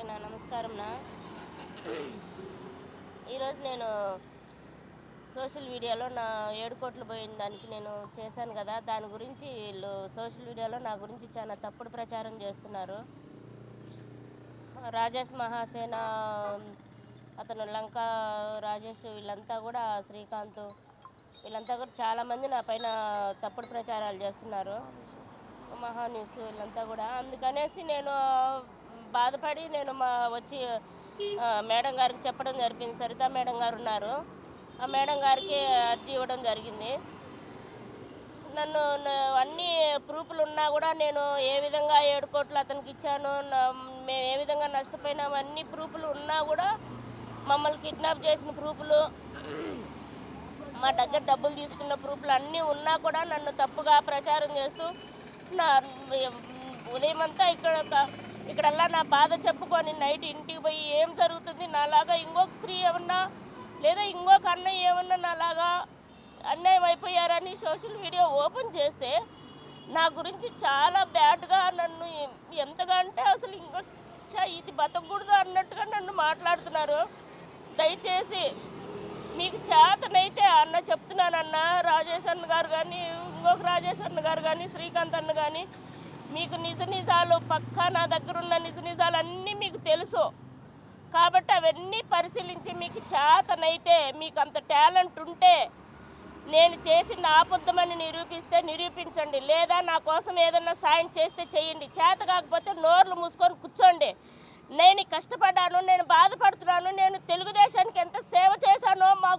అందరికీ నా నమస్కారం నా. ఈరోజు నేను సోషల్ మీడియాలో నా ఏడు కోట్లు పోయిన దానికి నేను చేశాను కదా దాని గురించి వీళ్ళు సోషల్ మీడియాలో నా గురించి చాలా తప్పుడు ప్రచారం చేస్తున్నారు. రాజేష్ మహాసేన అతను లంక రాజేష్ వీళ్ళంతా కూడా శ్రీకాంత్ వీళ్ళంతా కూడా చాలామంది నా పైన తప్పుడు ప్రచారాలు చేస్తున్నారు. మహా న్యూస్ వీళ్ళంతా కూడా. అందుకనేసి నేను బాధపడి నేను మా వచ్చి మేడం గారికి చెప్పడం జరిగింది. సరిత మేడం గారు ఉన్నారు. ఆ మేడం గారికి అర్జీ ఇవ్వడం జరిగింది. నన్ను అన్ని ప్రూఫ్లు ఉన్నా కూడా నేను ఏ విధంగా ఏడు కోట్లు అతనికి ఇచ్చాను మేము ఏ విధంగా నష్టపోయినాము అన్ని ప్రూఫ్లు ఉన్నా కూడా మమ్మల్ని కిడ్నాప్ చేసిన ప్రూఫ్లు మా దగ్గర డబ్బులు తీసుకున్న ప్రూఫ్లు అన్నీ ఉన్నా కూడా నన్ను తప్పుగా ప్రచారం చేస్తూ నా ఉదయం అంతా ఇక్కడ ఇక్కడల్లా నా బాధ చెప్పుకొని నైట్ ఇంటికి పోయి ఏం జరుగుతుంది? నాలాగా ఇంకొక స్త్రీ ఏమన్నా లేదా ఇంకొక అన్నయ్య ఏమన్నా నాలాగా అన్యాయం అయిపోయారని సోషల్ మీడియా ఓపెన్ చేస్తే నా గురించి చాలా బ్యాడ్గా నన్ను ఎంతగా అంటే అసలు ఇంకా ఇది బతకూడదు అన్నట్టుగా నన్ను మాట్లాడుతున్నారు. దయచేసి మీకు చేతనైతే అన్న చెప్తున్నానన్న రాజేష్ అన్న గారు కానీ ఇంకొక రాజేష్ అన్న గారు కానీ శ్రీకాంత్ అన్న కానీ మీకు నిజ నిజాలు పక్కా నా దగ్గర ఉన్న నిజ నిజాలు అన్నీ మీకు తెలుసు. కాబట్టి అవన్నీ పరిశీలించి మీకు చేతనైతే మీకు అంత టాలెంట్ ఉంటే నేను చేసింది ఆబద్ధమని నిరూపిస్తే నిరూపించండి. లేదా నా కోసం ఏదన్నా సాయం చేస్తే చేయండి. చేత కాకపోతే నోర్లు మూసుకొని కూర్చోండి. నేను కష్టపడ్డాను నేను బాధపడుతున్నాను నేను తెలుగుదేశానికి ఎంత సేవ చేశానో మా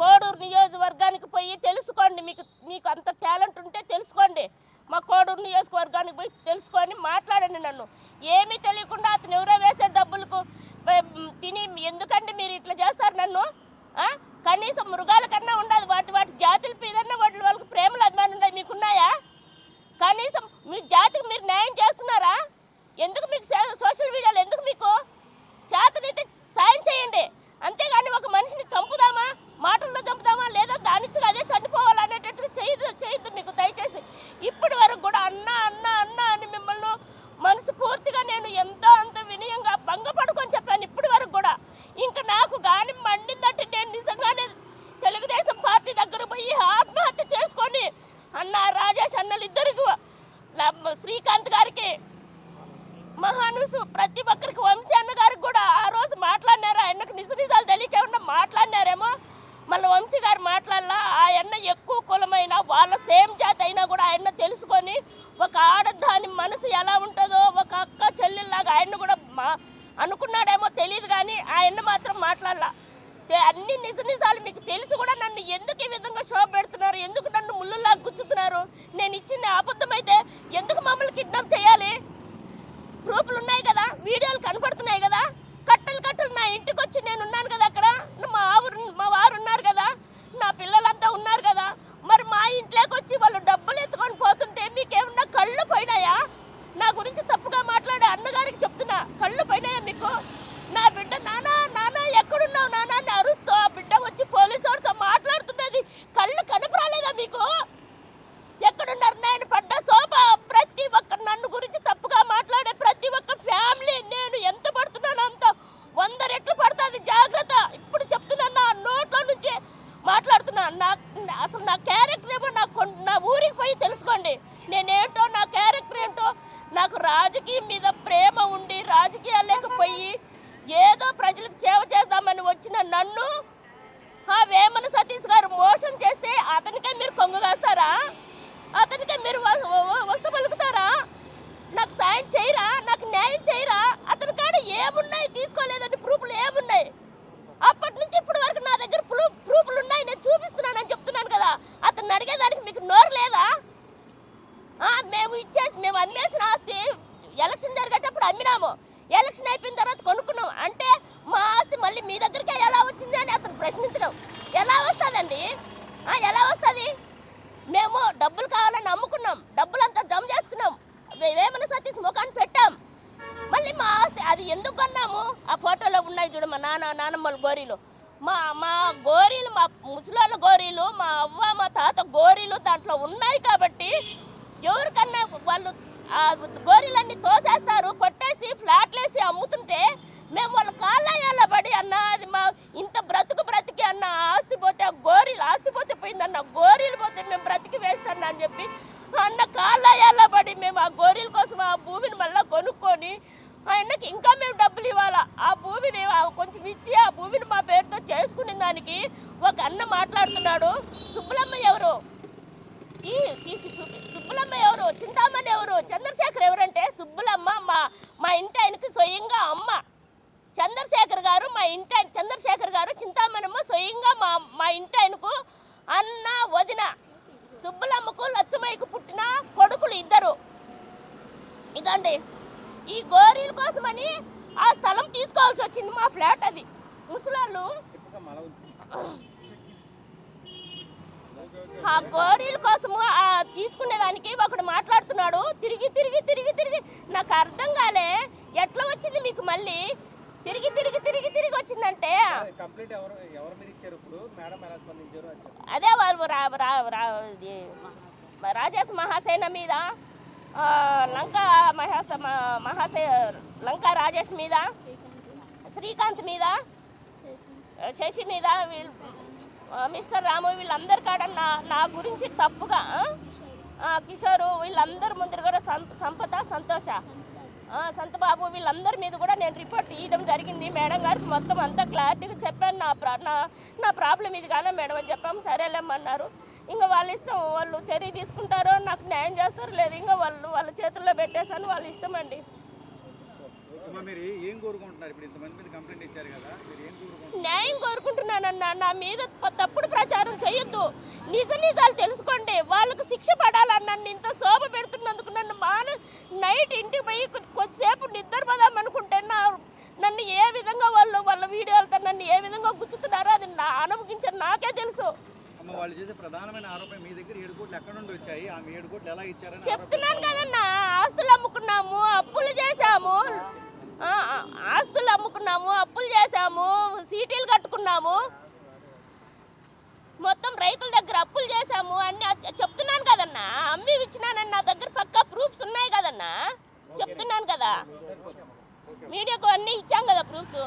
కోడూరు నియోజకవర్గానికి పోయి తెలుసుకోండి. మీకు మీకు అంత టాలెంట్ ఉంటే తెలుసుకోండి. మా కోడూరు నియోజకవర్గానికి పోయి తెలుసుకొని మాట్లాడండి నన్ను. ఏమీ తెలియకుండా అతను ఎవరో వేసే డబ్బులకు తిని ఎందుకంటే మీరు ఇట్లా చేస్తారు నన్ను? కనీసం మృగాల కన్నా ఉండదు. వాటి వాటి జాతుల పీదన్న వాటి వాళ్ళకి ప్రేమలు అభిమానం ఉన్నాయి మీకున్నాయా? కనీసం మీ జాతికి మీరు న్యాయం చేస్తున్నారా? ఎందుకు మీకు సోషల్ మీడియాలో ఎందుకు మీకు చేతనైతే సాయం చేయండి అంతేగాని ఒక మనిషిని చంపుదామా మాటల్లో చంపుదామా లేదా దానిచ్చి అదే చనిపోవాలి అనేటట్టుగా చేయదు చేయొద్దు మీకు దయచేసి ఇప్పటి వరకు కూడా అన్న అన్న అన్న అని మిమ్మల్ని మనసు పూర్తిగా నేను ఎంతో అంత వినయంగా భంగపడుకొని చెప్పాను ఇప్పటి వరకు కూడా ఇంకా నాకు గాని మండిందంటే నేను నిజంగానే తెలుగుదేశం పార్టీ దగ్గర పోయి ఆత్మహత్య చేసుకొని అన్న రాజేష్ అన్నలు ఇద్దరికి శ్రీకాంత్ గారికి మహానుసు ప్రతి ఒక్కరికి వంశీ అన్న గారికి కూడా ఆ రోజు మాట్లాడినారు ఆయనకు నిజ నిజాలు తెలియక ఏమన్నా మాట్లాడినారేమో మళ్ళీ వంశీ గారు మాట్లాడాలా ఆయన ఎక్కువ కులమైన వాళ్ళ సేమ్ జాతి అయినా కూడా ఆయన తెలుసుకొని ఒక ఆడదాని మనసు ఎలా ఉంటుందో ఒక అక్క చెల్లెల్లాగా ఆయన కూడా మా అనుకున్నాడేమో తెలియదు కానీ ఆయన మాత్రం మాట్లాడాల. అన్ని నిజ నిజాలు మీకు తెలిసి కూడా నన్ను ఎందుకు ఈ విధంగా షో పెడుతున్నారు? ఎందుకు నన్ను ముళ్ళులా గుచ్చుతున్నారు? నేను ఇచ్చింది అబద్ధమైతే ఎందుకు మమ్మల్ని కిడ్నాప్ చేయాలి? ప్రూఫ్లు ఉన్నాయి కదా. వీడియో కనపడుతున్నాయి కదా కట్టలు కట్టలు నా ఇంటికి వచ్చి నేను ఉన్నాను కదా అక్కడ మా ఆవురు మా వారు ఉన్నారు కదా నా పిల్లలంతా ఉన్నారు కదా మరి మా ఇంట్లోకి వచ్చి వాళ్ళు డబ్బులు ఎత్తుకొని పోతుంటే మీకేమన్నా కళ్ళు పోయినాయా నా గురించి తప్పుగా మాట్లాడే అన్నగారికి చెప్తున్నా కళ్ళు పోయినాయా మీకు నా బిడ్డ నానా నానా ఎక్కడున్నావు నానా అని అరుస్తూ ఆ బిడ్డ వచ్చి పోలీసు వాడితో మాట్లాడుతున్నది కళ్ళు కనపరాలేదా మీకు ఎక్కడున్నారు నేను పడ్డ శోభ ప్రతి ఒక్క నన్ను గురించి తప్పుగా మాట్లాడే ప్రతి ఒక్క ఫ్యామిలీ నేను ఎంత పడుతున్నానో అంత వంద రెట్లు పడుతుంది జాగ్రత్త ఇప్పుడు చెప్తున్నాను నా నోట్లో నుంచి మాట్లాడుతున్నా నా అసలు నా క్యారెక్టర్ ఏమో నా కొన్- నా ఊరికి పోయి తెలుసుకోండి నేనేంటో నా క్యారెక్టర్ ఏంటో నాకు రాజకీయం మీద ప్రేమ రాజకీయాలు లేకపోయి ఏదో ప్రజలకు సేవ చేద్దామని వచ్చిన నన్ను ఆ వేమన సతీష్ గారు మోసం చేస్తే అతనికే మీరు కొంగు వేస్తారా అతనికే మీరు వస్తు పలుకుతారా నాకు సాయం చేయరా? నాకు న్యాయం చేయరా? అతని కాడ ఏమున్నాయి? తీసుకోలేదని ప్రూఫ్లు ఏమున్నాయి? అప్పటి నుంచి ఇప్పటి వరకు నా దగ్గర ప్రూఫ్ ప్రూఫ్లు ఉన్నాయి. నేను చూపిస్తున్నానని చెప్తున్నాను కదా. అతను అడిగేదానికి మీకు నోరు లేదా? మేము ఇచ్చేసి మేము అమ్మేసిన ఆస్తి ఎలక్షన్ జరిగేటప్పుడు అమ్మినాము. ఎలక్షన్ అయిపోయిన తర్వాత కొనుక్కున్నాం. అంటే మా ఆస్తి మళ్ళీ మీ దగ్గరికే ఎలా వచ్చింది అని అతను ప్రశ్నించడం. ఎలా వస్తుందండి? ఎలా వస్తుంది? మేము డబ్బులు కావాలని అమ్ముకున్నాం. డబ్బులంతా జమ చేసుకున్నాం. వేమన సతీష్ ముఖాన్ని పెట్టాం. మళ్ళీ మా ఆస్తి అది ఎందుకు కొన్నాము? ఆ ఫోటోలో ఉన్నాయి చూడు మా నాన్న నానమ్మల గోరీలు. మా మా గోరీలు మా ముసలాళ్ళ గోరీలు మా అవ్వ మా తాత గోరీలు దాంట్లో ఉన్నాయి కాబట్టి ఎవరికన్నా వాళ్ళు గోరీలన్నీ తోసేస్తారు కొట్టేసి ఫ్లాట్లేసి అమ్ముతుంటే మేము వాళ్ళ కాళ్ళ పడి అన్న అది మా ఇంత బ్రతుకు బ్రతికి అన్న ఆస్తి పోతే ఆ గోరీలు ఆస్తి పోతే పోయిందన్న గోరీలు పోతే మేము బ్రతికి వేస్ట్ అన్న అని చెప్పి అన్న కాళ్ళ పడి మేము ఆ గోరీల కోసం ఆ భూమిని మళ్ళీ కొనుక్కొని ఆయనకి ఇంకా మేము డబ్బులు ఇవ్వాలా? ఆ భూమిని కొంచెం ఇచ్చి ఆ భూమిని మా పేరుతో చేసుకునే దానికి ఒక అన్న మాట్లాడుతున్నాడు. సుబ్బులమ్మ ఎవరు? ఈ సుబ్బులమ్మ సుబ్బలమ్మ ఎవరు? చింతామణి ఎవరు? మా ఇంటి ఆయనకి స్వయంగా అమ్మ. చంద్రశేఖర్ గారు మా ఇంటి ఆయన చంద్రశేఖర్ గారు చింతామణమ్మ స్వయంగా మా మా ఇంటి ఆయనకు అన్న వదిన సుబ్బులమ్మకు లచ్చమయ్యకు పుట్టిన కొడుకులు ఇద్దరు. ఇదండి. ఈ గోరీల కోసమని ఆ స్థలం తీసుకోవాల్సి వచ్చింది మా ఫ్లాట్ అది. ముసలాళ్ళు. ఆ గోరీల కోసము తీసుకునేదానికి ఒకడు మాట్లాడుతున్నాడు. తిరిగి తిరిగి తిరిగి నాకు అర్థం కాలే. ఎట్లా వచ్చింది మీకు మళ్ళీ? తిరిగి తిరిగి తిరిగి తిరిగి వచ్చిందంటే. అదే వాళ్ళు రాజేష్ మహాసేన మీద లంక మహాస మహాసే లంక రాజేష్ మీద శ్రీకాంత్ మీద శశి మీద వీళ్ళు మిస్టర్ రాము వీళ్ళందరి కాడ నా నా గురించి తప్పుగా కిషోరు వీళ్ళందరి ముందర కూడా సం- సంపద సంతోష. సంతబాబు వీళ్ళందరి మీద కూడా నేను రిపోర్ట్ ఇవ్వడం జరిగింది. మేడం గారికి మొత్తం అంతా క్లారిటీగా చెప్పాను. నా ప్రా నా నా ప్రాబ్లం ఇది కానీ మేడం అని చెప్పాము. సరేలేమన్నారు ఇంకా వాళ్ళ ఇష్టం వాళ్ళు చర్య తీసుకుంటారో నాకు న్యాయం చేస్తారో లేదు ఇంకా వాళ్ళు వాళ్ళ చేతుల్లో పెట్టేసాను వాళ్ళ ఇష్టం అండి. మీరు ఏం కోరుకుంటున్నారు? ఇప్పుడు ఇంతమంది మీద కంప్లైంట్ ఇచ్చారు కదా మీరు ఏం కోరుకుంటున్నారు? న్యాయం కోరుకుంటున్నానన్న నా మీద తప్పుడు ప్రచారం చేయొద్దు. నిజ నిజాలు తెలుసుకోండి. వాళ్ళకు శిక్ష పడాలన్న నన్ను ఇంత శోభ పెడుతున్నందుకు నన్ను మాన నైట్ ఇంటికి పోయి కొద్దిసేపు నిద్రపోదాం అనుకుంటే నా నన్ను ఏ విధంగా వాళ్ళు వాళ్ళ వీడియోలతో నన్ను ఏ విధంగా గుచ్చుతున్నారో అది నా అనుభవించని నాకే తెలుసు. అమ్మ వాళ్ళు చేసే ప్రధానమైన ఆరోపణ మీ దగ్గర ఏడు కోట్లు ఎక్కడ నుండి వచ్చాయి? ఆ ఏడు కోట్లు ఎలా ఇచ్చారని చెప్తున్నాను కదన్నా ఆస్తులు అమ్ముకున్నాము అప్పులు చేశాము. ఆస్తులు అమ్ముకున్నాము అప్పులు చేశాము సీటీలు కట్టుకున్నాము. మొత్తం రైతుల దగ్గర అప్పులు చేశాము అన్ని చెప్తున్నాను కదన్నా. అమ్మి ఇచ్చినానని నా దగ్గర పక్కా ప్రూఫ్స్ ఉన్నాయి కదన్నా. చెప్తున్నాను కదా. మీడియాకు అన్నీ ఇచ్చాం కదా ప్రూఫ్స్.